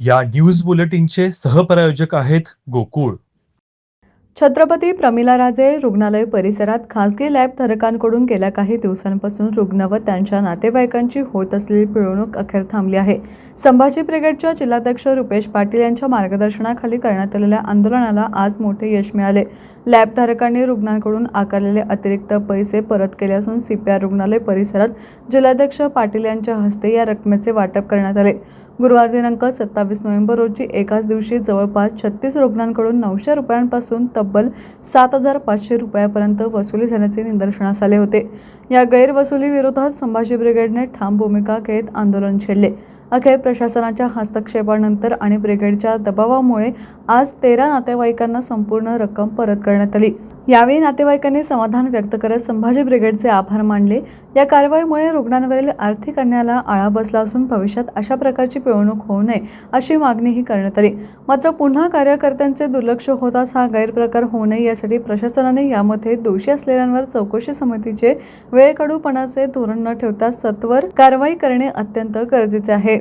या न्यूज बुलेटिनचे सहप्रायोजक आहेत गोकुळ. छत्रपती प्रमिलाराजे रुग्णालय परिसरात खासगी लॅब धारकांकडून गेल्या काही दिवसांपासून रुग्ण व त्यांच्या नातेवाईकांची होत असलेली पिळवणूक अखेर थांबली आहे. संभाजी ब्रिगेडच्या जिल्हाध्यक्ष रुपेश पाटील यांच्या मार्गदर्शनाखाली करण्यात आलेल्या आंदोलनाला आज मोठे यश मिळाले. लॅब धारकांनी रुग्णांकडून आकारलेले अतिरिक्त पैसे परत केले असून सीपीआर रुग्णालय परिसरात जिल्हाध्यक्ष पाटील यांच्या हस्ते या रकमेचे वाटप करण्यात आले. गुरुवार दिनांक सत्तावीस नोव्हेंबर रोजी एकाच दिवशी जवळपास छत्तीस रुग्णांकडून नऊशे रुपयांपासून तब्बल सात हजार पाचशे रुपयापर्यंत वसुली झाल्याचे निदर्शनास आले होते. या गैरवसुलीविरोधात संभाजी ब्रिगेडने ठाम भूमिका घेत आंदोलन छेडले. अखेर प्रशासनाच्या हस्तक्षेपानंतर आणि ब्रिगेडच्या दबावामुळे आज तेरा नातेवाईकांना संपूर्ण रक्कम परत करण्यात आली. यावेळी नातेवाईकांनी समाधान व्यक्त करत संभाजी ब्रिगेडचे आभार मानले. या कारवाईमुळे रुग्णांवरील आर्थिक अन्यायाला आळा बसला असून भविष्यात अशा प्रकारची पिळवणूक होऊ नये अशी मागणीही करण्यात आली. मात्र पुन्हा कार्यकर्त्यांचे दुर्लक्ष होताच हा गैरप्रकार होऊ नये यासाठी प्रशासनाने यामध्ये दोषी असलेल्यांवर चौकशी समितीचे वेळकडूपणाचे धोरण न ठेवता सत्वर कारवाई करणे अत्यंत गरजेचे आहे.